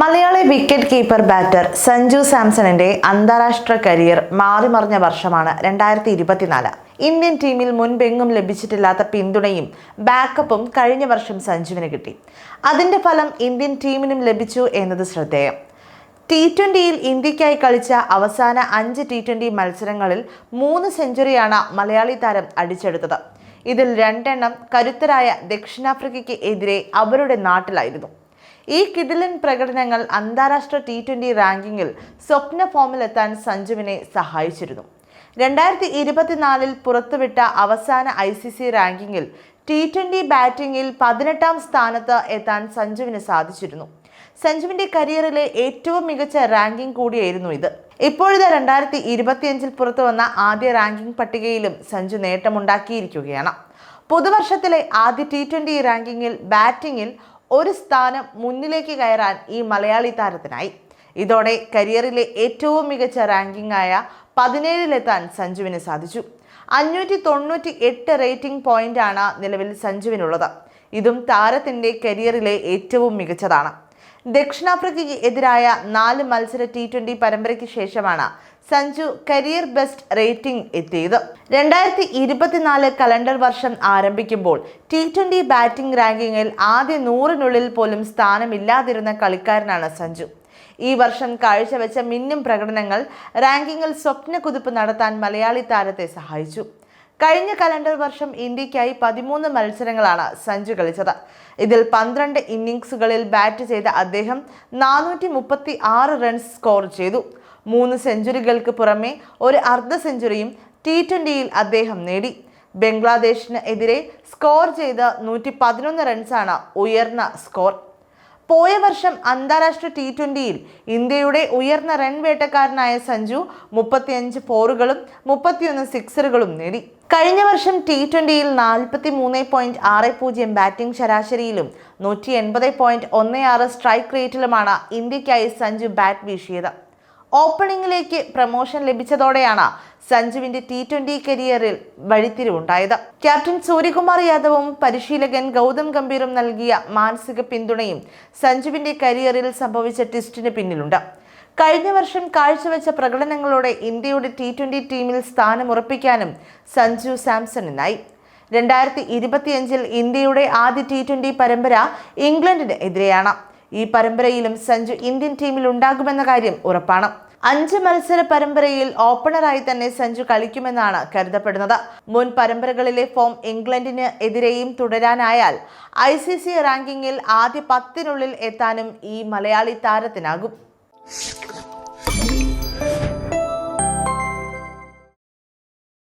Malayali wicket keeper batter Sanju സാംസണിന്റെ അന്താരാഷ്ട്ര career മാറിമറിഞ്ഞ വർഷമാണ് രണ്ടായിരത്തി ഇരുപത്തിനാല് ഇന്ത്യൻ ടീമിൽ മുൻപെങ്ങും ലഭിച്ചിട്ടില്ലാത്ത പിന്തുണയും ബാക്കപ്പും കഴിഞ്ഞ വർഷം സഞ്ജുവിന് കിട്ടി. അതിന്റെ ഫലം ഇന്ത്യൻ ടീമിനും ലഭിച്ചു എന്നത് ശ്രദ്ധേയം. ടി ട്വന്റിയിൽ ഇന്ത്യക്കായി കളിച്ച അവസാന അഞ്ച് ടി ട്വന്റി മത്സരങ്ങളിൽ മൂന്ന് സെഞ്ചുറിയാണ് മലയാളി താരം അടിച്ചെടുത്തത്. ഇതിൽ രണ്ടെണ്ണം കരുത്തരായ ദക്ഷിണാഫ്രിക്കയ്ക്ക് എതിരെ അവരുടെ നാട്ടിലായിരുന്നു. ഈ കിടിലൻ പ്രകടനങ്ങൾ അന്താരാഷ്ട്ര ടി ട്വന്റി റാങ്കിങ്ങിൽ സ്വപ്ന ഫോമിലെത്താൻ സഞ്ജുവിനെ സഹായിച്ചിരുന്നു. രണ്ടായിരത്തി ഇരുപത്തിനാലിൽ പുറത്തുവിട്ട അവസാന ഐ സി സി റാങ്കിങ്ങിൽ ടി ട്വന്റി ബാറ്റിംഗിൽ പതിനെട്ടാം സ്ഥാനത്ത് എത്താൻ സഞ്ജുവിന് സാധിച്ചിരുന്നു. സഞ്ജുവിന്റെ കരിയറിലെ ഏറ്റവും മികച്ച റാങ്കിംഗ് കൂടിയായിരുന്നു ഇത്. ഇപ്പോഴത്തെ രണ്ടായിരത്തി ഇരുപത്തിയഞ്ചിൽ പുറത്തു വന്ന ആദ്യ റാങ്കിംഗ് പട്ടികയിലും സഞ്ജു നേട്ടമുണ്ടാക്കിയിരിക്കുകയാണ്. പുതുവർഷത്തിലെ ആദ്യ ടി ട്വന്റി റാങ്കിങ്ങിൽ ബാറ്റിംഗിൽ ഒരു സ്ഥാനം മുന്നിലേക്ക് കയറാൻ ഈ മലയാളി താരത്തിനായി. ഇതോടെ കരിയറിലെ ഏറ്റവും മികച്ച റാങ്കിംഗ് ആയ പതിനേഴിലെത്താൻ സഞ്ജുവിന് സാധിച്ചു. അഞ്ഞൂറ്റി തൊണ്ണൂറ്റി എട്ട് റേറ്റിംഗ് പോയിന്റ് ആണ് നിലവിൽ സഞ്ജുവിനുള്ളത്. ഇതും താരത്തിന്റെ കരിയറിലെ ഏറ്റവും മികച്ചതാണ്. ദക്ഷിണാഫ്രിക്കയ്ക്ക് എതിരായ നാല് മത്സര ടി ട്വന്റി പരമ്പരയ്ക്ക് ശേഷമാണ് സഞ്ജു കരിയർ ബെസ്റ്റ് റേറ്റിംഗ് എത്തിയത്. രണ്ടായിരത്തി ഇരുപത്തിനാല് കലണ്ടർ വർഷം ആരംഭിക്കുമ്പോൾ ടി ട്വന്റി ബാറ്റിംഗ് റാങ്കിങ്ങിൽ ആദ്യ നൂറിനുള്ളിൽ പോലും സ്ഥാനമില്ലാതിരുന്ന കളിക്കാരനാണ് സഞ്ജു. ഈ വർഷം കാഴ്ചവെച്ച മിന്നും പ്രകടനങ്ങൾ റാങ്കിങ്ങിൽ സ്വപ്ന കുതിപ്പ് നടത്താൻ മലയാളി താരത്തെ സഹായിച്ചു. കഴിഞ്ഞ കലണ്ടർ വർഷം ഇന്ത്യക്കായി പതിമൂന്ന് മത്സരങ്ങളാണ് സഞ്ജു കളിച്ചത്. ഇതിൽ പന്ത്രണ്ട് ഇന്നിംഗ്സുകളിൽ ബാറ്റ് ചെയ്ത അദ്ദേഹം നാനൂറ്റി മുപ്പത്തി ആറ് റൺസ് സ്കോർ ചെയ്തു. മൂന്ന് സെഞ്ചുറികൾക്ക് പുറമെ ഒരു അർദ്ധ സെഞ്ചുറിയും ടി ട്വന്റിയിൽ അദ്ദേഹം നേടി. ബംഗ്ലാദേശിന് എതിരെ സ്കോർ ചെയ്ത നൂറ്റി പതിനൊന്ന് റൺസാണ് ഉയർന്ന സ്കോർ പോയ വർഷം അന്താരാഷ്ട്ര ടി ട്വന്റിയിൽ ഇന്ത്യയുടെ ഉയർന്ന റൺ വേട്ടക്കാരനായ സഞ്ജു മുപ്പത്തിയഞ്ച് ഫോറുകളും മുപ്പത്തിയൊന്ന് സിക്സറുകളും നേടി. കഴിഞ്ഞ വർഷം ടി ട്വന്റിയിൽ നാൽപ്പത്തി മൂന്ന് പോയിന്റ് ആറ് പൂജ്യം ബാറ്റിംഗ് ശരാശരിയിലും നൂറ്റി എൺപത് പോയിന്റ് ഒന്ന് ആറ് സ്ട്രൈക്ക് റേറ്റിലുമാണ് ഇന്ത്യക്കായി സഞ്ജു ബാറ്റ് വീശിയത്. ഓപ്പണിംഗിലേക്ക് പ്രമോഷൻ ലഭിച്ചതോടെയാണ് സഞ്ജുവിന്റെ ടി ട്വന്റി കരിയറിൽ വഴിത്തിരിവുണ്ടായത്. ക്യാപ്റ്റൻ സൂര്യകുമാർ യാദവും പരിശീലകൻ ഗൗതം ഗംഭീറും നൽകിയ മാനസിക പിന്തുണയും സഞ്ജുവിന്റെ കരിയറിൽ സംഭവിച്ച ട്വിസ്റ്റിന് പിന്നിലുണ്ട്. കഴിഞ്ഞ വർഷം കാഴ്ചവെച്ച പ്രകടനങ്ങളോടെ ഇന്ത്യയുടെ ടി ട്വന്റി ടീമിൽ സ്ഥാനമുറപ്പിക്കാനും സഞ്ജു സാംസണിനായി. രണ്ടായിരത്തി ഇരുപത്തിയഞ്ചിൽ ഇന്ത്യയുടെ ആദ്യ ടി ട്വന്റി പരമ്പര ഇംഗ്ലണ്ടിന് എതിരെയാണ്. ഈ പരമ്പരയിലും സഞ്ജു ഇന്ത്യൻ ടീമിൽ ഉണ്ടാകുമെന്ന കാര്യം ഉറപ്പാണ്. അഞ്ച് മത്സര പരമ്പരയിൽ ഓപ്പണറായി തന്നെ സഞ്ജു കളിക്കുമെന്നാണ് കരുതപ്പെടുന്നത്. മുൻ പരമ്പരകളിലെ ഫോം ഇംഗ്ലണ്ടിന് എതിരെയും തുടരാനായാൽ ഐ സി സി റാങ്കിങ്ങിൽ ആദ്യ പത്തിനുള്ളിൽ എത്താനും ഈ മലയാളി താരത്തിനാകും.